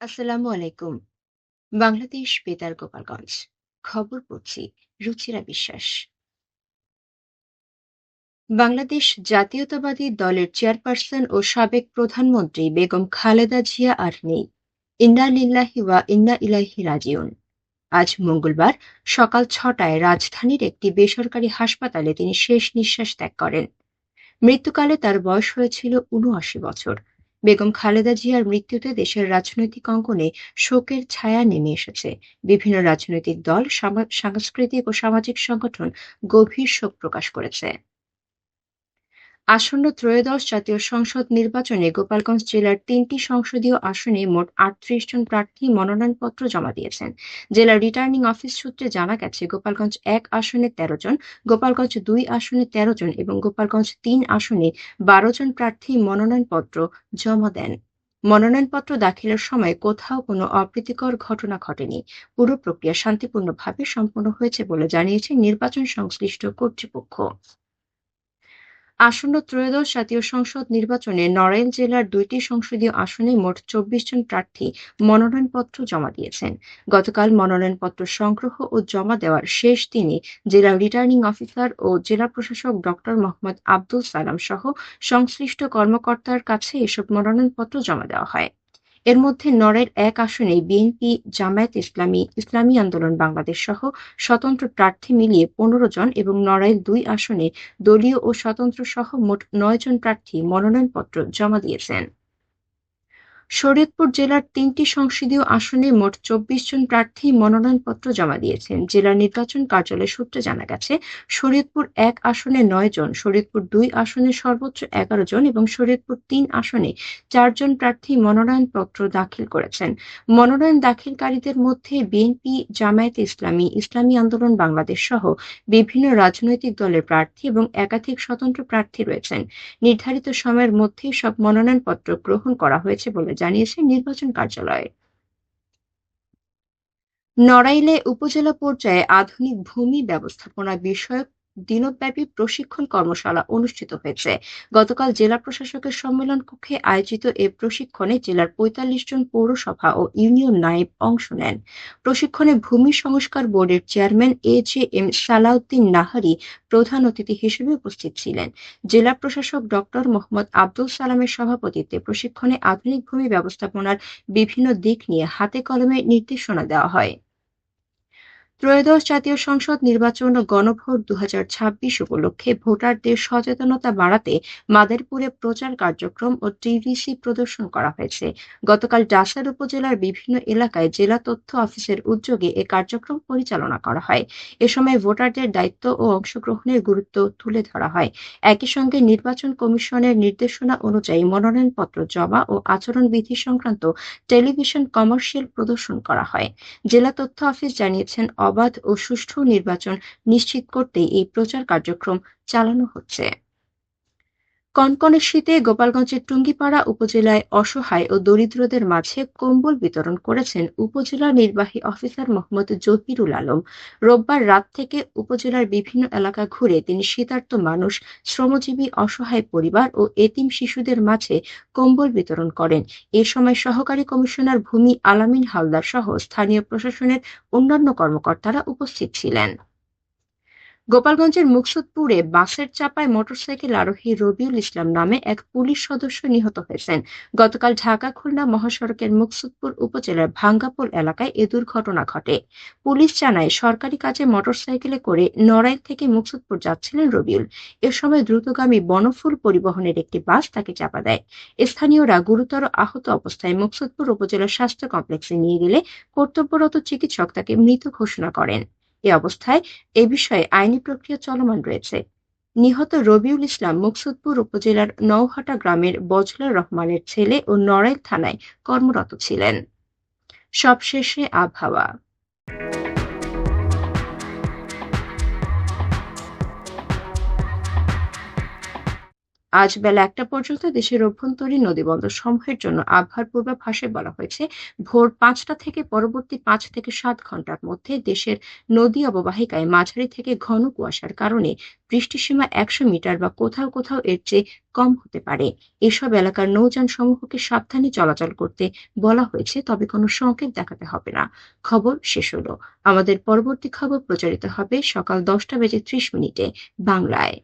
আসসালামু আলাইকুম। বাংলাদেশ বেতার গোপালগঞ্জ। খবর পড়ছি রুচিরা বিশ্বাস। বাংলাদেশ জাতীয়তাবাদী দলের চেয়ারপারসন ও সাবেক প্রধানমন্ত্রী বেগম খালেদা জিয়া আর নেই। ইন্না লিল্লাহি ওয়া ইন্না ইলাইহি রাজিউন। আজ মঙ্গলবার সকাল ছটায় রাজধানীর একটি বেসরকারি হাসপাতালে তিনি শেষ নিঃশ্বাস ত্যাগ করেন। মৃত্যুকালে তার বয়স হয়েছিল উনআশি বছর। বেগম খালেদা জিয়ার মৃত্যুতে দেশের রাজনৈতিক অঙ্গনে শোকের ছায়া নেমে এসেছে। বিভিন্ন রাজনৈতিক দল সাংস্কৃতিক ও সামাজিক সংগঠন গভীর শোক প্রকাশ করেছে। আসন্ন ত্রয়োদশ জাতীয় সংসদ নির্বাচনে গোপালগঞ্জ জেলার তিনটি সংসদীয় আসনে মোট আটত্রিশ জন প্রার্থী মনোনয়নপত্র জমা দিয়েছেন। জেলার রিটার্নিং অফিস সূত্রে জানা গেছে, গোপালগঞ্জ এক আসনে তেরো জন, গোপালগঞ্জ দুই আসনে তেরো জন এবং গোপালগঞ্জ তিন আসনে বারো জন প্রার্থী মনোনয়নপত্র জমা দেন। মনোনয়নপত্র দাখিলের সময় কোথাও কোনো অপ্রীতিকর ঘটনা ঘটেনি। পুরো প্রক্রিয়া শান্তিপূর্ণভাবে সম্পন্ন হয়েছে বলে জানিয়েছে নির্বাচন সংশ্লিষ্ট কর্তৃপক্ষ। আসন্ন ত্রয়োদশ জাতীয় সংসদ নির্বাচনে নড়াইল জেলার দুইটি সংসদীয় আসনে মোট চব্বিশ জন প্রার্থী মনোনয়নপত্র জমা দিয়েছেন। গতকাল মনোনয়নপত্র সংগ্রহ ও জমা দেওয়ার শেষ দিনে জেলা রিটার্নিং অফিসার ও জেলা প্রশাসক ডক্টর মোহাম্মদ আব্দুল সালাম সহ সংশ্লিষ্ট কর্মকর্তার কাছে এসব মনোনয়নপত্র জমা দেওয়া হয়। এর মধ্যে নড়াইল এক আসনে বিএনপি, জামায়াত ইসলামী ইসলামী আন্দোলন, বাংলাদেশ সহ স্বতন্ত্র প্রার্থী মিলিয়ে পনেরো জন এবং নড়াইল দুই আসনে দলীয় ও স্বতন্ত্র সহ মোট নয় জন প্রার্থী মনোনয়নপত্র জমা দিয়েছেন। শরীয়তপুর জেলার তিনটি সংসদীয় আসনে মোট চব্বিশ জন প্রার্থী মনোনয়নপত্র জমা দিয়েছেন। জেলা নির্বাচন কার্যালয় সূত্রে জানা গেছে, শরীয়তপুর এক আসনে নয় জন, শরীয়তপুর দুই আসনে সর্বোচ্চ এগারো জন এবং শরীয়তপুর তিন আসনে চারজন প্রার্থী মনোনয়নপত্র দাখিল করেছেন। মনোনয়ন দাখিলকারীদের মধ্যে বিএনপি, জামায়াত ইসলামী ইসলামী আন্দোলন বাংলাদেশ সহ বিভিন্ন রাজনৈতিক দলের প্রার্থী এবং একাধিক স্বতন্ত্র প্রার্থী রয়েছেন। নির্ধারিত সময়ের মধ্যেই সব মনোনয়নপত্র গ্রহণ করা হয়েছে বলে জানিয়েছে নির্বাচন কার্যালয়। নড়াইলে উপজেলা পর্যায়ে আধুনিক ভূমি ব্যবস্থাপনা বিষয়ক দিনব্যাপী প্রশিক্ষণ কর্মশালা অনুষ্ঠিত হয়েছে। গতকাল জেলা প্রশাসকের সম্মেলন কক্ষে আয়োজিত এ প্রশিক্ষণে জেলার পঁয়তাল্লিশ জন পৌরসভা ও ইউনিয়ন নায়েব অংশ নেন। প্রশিক্ষণে ভূমি সংস্কার বোর্ডের chairman A J M Salahuddin নাহারি প্রধান অতিথি হিসেবে উপস্থিত ছিলেন। জেলা প্রশাসক ডক্টর মোহাম্মদ আব্দুল সালামের সভাপতিত্বে প্রশিক্ষণে আধুনিক ভূমি ব্যবস্থাপনার বিভিন্ন দিক নিয়ে হাতে কলমে নির্দেশনা দেওয়া হয়। ত্রয়োদশ জাতীয় সংসদ নির্বাচন ও গণভোট দু উপলক্ষে ভোটারদের সচেতনতা বাড়াতে মাদারীপুরে প্রচার কার্যক্রম ও টিভিসি প্রদর্শন করা হয়েছে। গতকাল ডাসার উপজেলার বিভিন্ন এলাকায় জেলা তথ্য অফিসের উদ্যোগে এ কার্যক্রম পরিচালনা করা হয়। এ সময় ভোটারদের দায়িত্ব ও অংশগ্রহণের গুরুত্ব তুলে ধরা হয়। একই সঙ্গে নির্বাচন কমিশনের নির্দেশনা অনুযায়ী মনোনয়নপত্র জমা ও আচরণবিধি সংক্রান্ত টেলিভিশন কমার্শিয়াল প্রদর্শন করা হয়। জেলা তথ্য অফিস জানিয়েছেন অবাধ ও সুষ্ঠু নির্বাচন নিশ্চিত করতেই এই প্রচার কার্যক্রম চালানো হচ্ছে। কনকনে শীতে গোপালগঞ্জের টুঙ্গিপাড়া উপজেলায় অসহায় ও দরিদ্রদের মাঝে কম্বল বিতরণ করেছেন উপজেলা নির্বাহী অফিসার মোহাম্মদ জহিরুল আলম। রোববার রাত থেকে উপজেলার বিভিন্ন এলাকা ঘুরে তিনি শীতার্ত মানুষ, শ্রমজীবী, অসহায় পরিবার ও এতিম শিশুদের মাঝে কম্বল বিতরণ করেন। এ সময় সহকারী কমিশনার ভূমি আলামিন হালদার সহ স্থানীয় প্রশাসনের অন্যান্য কর্মকর্তারা উপস্থিত ছিলেন। গোপালগঞ্জের মুকসুদপুরে বাসের চাপায় মোটরসাইকেল আরোহী রবিউল ইসলাম নামে এক পুলিশ সদস্য নিহত হয়েছেন। গতকাল ঢাকা খুলনা মহাসড়কের মুকসুদপুর উপজেলার ভাঙ্গাপোল এলাকায় এ দুর্ঘটনা ঘটে। পুলিশ জানায়, সরকারি কাজে মোটরসাইকেলে করে নড়াইল থেকে মুকসুদপুর যাচ্ছিলেন রবিউল। এ সময় দ্রুতগামী বনফুল পরিবহনের একটি বাস তাকে চাপা দেয়। স্থানীয়রা গুরুতর আহত অবস্থায় মুকসুদপুর উপজেলা স্বাস্থ্য কমপ্লেক্সে নিয়ে গেলে কর্তব্যরত চিকিৎসক তাকে মৃত ঘোষণা করেন। এ অবস্থায় এ বিষয়ে আইনি প্রক্রিয়া চলমান রয়েছে। নিহত রবিউল ইসলাম মুকসুদপুর উপজেলার নৌহাটা গ্রামের বজলার রহমানের ছেলে ও নড়াইল থানায় কর্মরত ছিলেন। সবশেষে আবহাওয়া। আজ বেলা একটা পর্যন্ত দেশের অভ্যন্তরীণ নদীবন্দর সমূহের জন্য আবহাওয়ার পূর্বাভাসে বলা হয়েছে, ভোর পাঁচটা থেকে পরবর্তী পাঁচ থেকে সাত ঘণ্টার মধ্যে দেশের নদী অববাহিকায় মাঝারি থেকে ঘন কুয়াশার কারণে বৃষ্টিসীমা একশো মিটার বা কোথাও কোথাও এর চেয়ে কম হতে পারে। এসব এলাকার নৌযান সমূহকে সাবধানে চলাচল করতে বলা হয়েছে, তবে কোনো সংকেত দেখাতে হবে না। খবর শেষ হলো। আমাদের পরবর্তী খবর প্রচারিত হবে সকাল দশটা বেজে ত্রিশ মিনিটে বাংলায়।